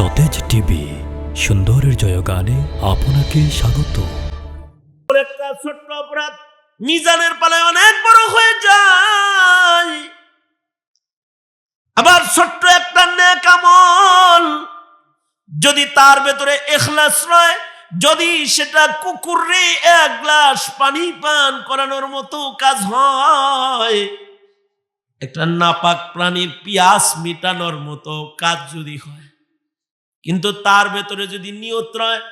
সতেজ টিভি, সুন্দরের জয়গানে আপনাকে স্বাগত। একটা ছোট্ট অপরাধ মিজানের পালায় অনেক বড় হয়ে যায়। আবার ছোট্ট একটা নেক যদি তার ভেতরে এখলাস রয়, যদি সেটা কুকুরে এক গ্লাস পানি পান করানোর মতো কাজ হয়, একটা নাপাক প্রাণীর পিয়াস মিটানোর মতো কাজ যদি হয়। কিন্তু তার ভেতরে যদি নিয়ত রয়,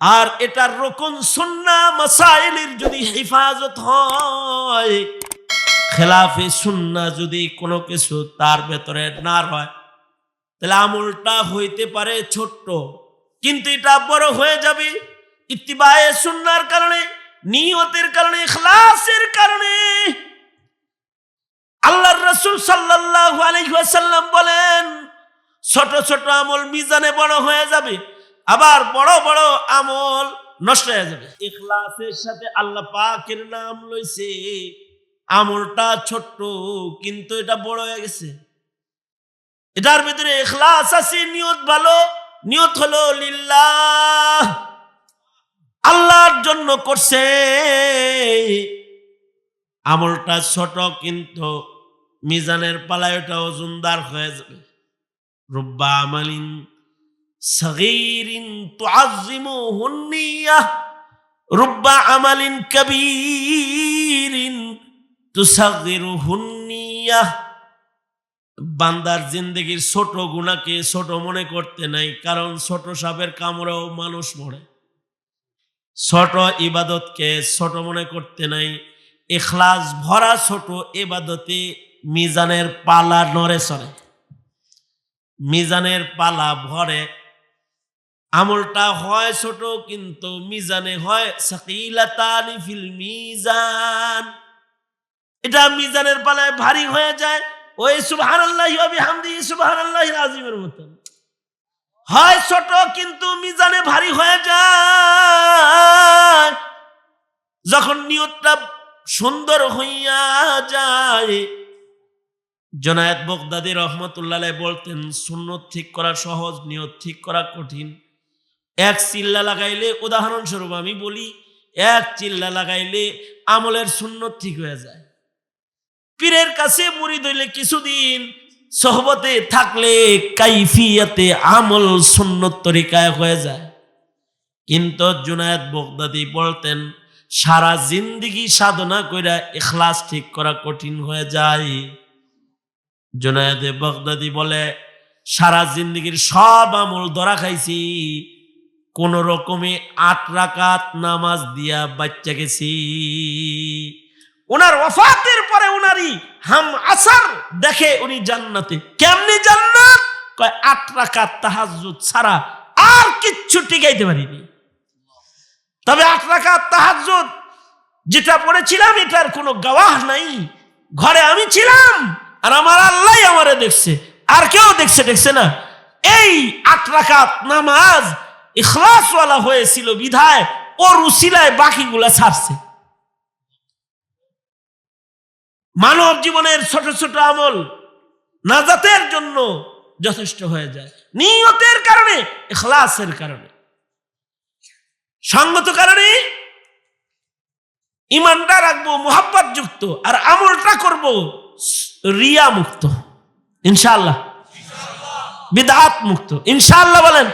আর এটার রকম সুন্না মাসাইলের যদি হেফাজত হয়, খেলাফে সুন্না যদি কোনো কিছু তার ভেতরে না রয়, তাহলে আমলটা হইতে পারে ছোট্ট। কিন্তু এটা বড় হয়ে যাবে ইত্তিবায়ে সুন্নার কারণে, নিয়তের কারণে, ইখলাসের কারণে। আল্লাহর রাসূল সাল্লাল্লাহু আলাইহি ওয়াসাল্লাম বলেন ছোট ছোট আমল মিজানে বড় হয়ে যাবে, আবার বড় বড় আমল নষ্ট হয়ে যাবে। ইখলাসের সাথে আল্লাহ পাকের নাম লইছে। আমলটা ছোট্ট, কিন্তু এটা বড় হয়ে গেছে। এটার ভিতরে ইখলাস আছে, নিয়ত ভালো। নিয়ত হলো লিল্লাহ, আল্লাহর জন্য করছে। আমলটা ছোট, কিন্তু মিজানের পালায় ওটা ওজনদার হয়ে যাবে। রব্বা আমালিন সগীরিন তুআযিমুহুন্নিয়া রব্বা আমালিন কবীরিন তুসাগিরুহুন্নিয়া বান্দার জিন্দগির ছোট গুণাকে ছোট মনে করতে নাই, কারণ ছোট সাপের কামড়েও মানুষ মরে। ছোট ইবাদতকে ছোট মনে করতে নাই এখলাস ভরা ছোট এবাদতে মিজানের পালা নড়ে চড়ে। মিজানের পালা ভরে। আমলটা হয় ছোট, কিন্তু মিজানে হয় সাকিলাতানি ফিল মিজান। এটা মিজানের পালায় ভারী হয়ে যায়। ওই সুবহানাল্লাহি ওয়া বিহামদিহি সুবহানাল্লাহিল আযীমের মতন হয় ছোট, কিন্তু মিজানে ভারী হয়ে যায়। যখন নিয়তটা সুন্দর হইয়া যায় জনায়েত বগদাদি রহমতুল্লাহ বলতেন, সুন্নত ঠিক করা সহজ, নিয়ত ঠিক করা কঠিন। এক চিল্লা লাগাইলে, উদাহরণস্বরূপ আমি বলি, এক চিল্লা লাগাইলে আমলের সুন্নত ঠিক হয়ে যায়। পীরের কাছে মুড়ি দইলে কিছুদিন সহবতে থাকলে কাইফিয়াতে আমল সুন্নত তরিকায় হয়ে যায়। কিন্তু জুনায়েদ বগদাদি বলতেন, সারা জিন্দিগি সাধনা কইরা এখলাস ঠিক করা কঠিন হয়ে যায়। জুনায়েদে বগদাদি বলে, সারা জিন্দগির সব আমল ধরা খাইছি, কোন রকমে আট রাকাত নামাজ দিয়া বাচ্চা গেছি। ওনার ওফাতের পরে উনারই হাম আসার দেখে উনি জান্নাতে। কেমনি জান্নাত? কয়, আট রাকাত তাহাজ্জুদ ছাড়া আর কিচ্ছু টিকাইতে পারিনি। তবে আট রাকাত তাহাজ্জুদ, যেটা পড়েছিলাম, এটার কোনো গাওয়াহ নাই। ঘরে আমি ছিলাম আর আমার আল্লাহ আমারে দেখছে। আর কেউ দেখছে দেখছে না। এই আট রাকাত নামাজ ইখলাসওয়ালা হয়েছিল বিধায় ও রুসিলায় বাকিগুলা ছাড়ছে। মানব জীবনের ছোট ছোট আমল নাজাতের জন্য যথেষ্ট হয়ে যায়। নিয়তের কারণে এখলাসের কারণে। সঙ্গত কারণে ইমানটা রাখব, মোহাব্বত যুক্ত, আর আমলটা করব। রিয়া মুক্ত ইনশাল্লাহ বিদাত মুক্ত। ইনশাল্লাহ বলেন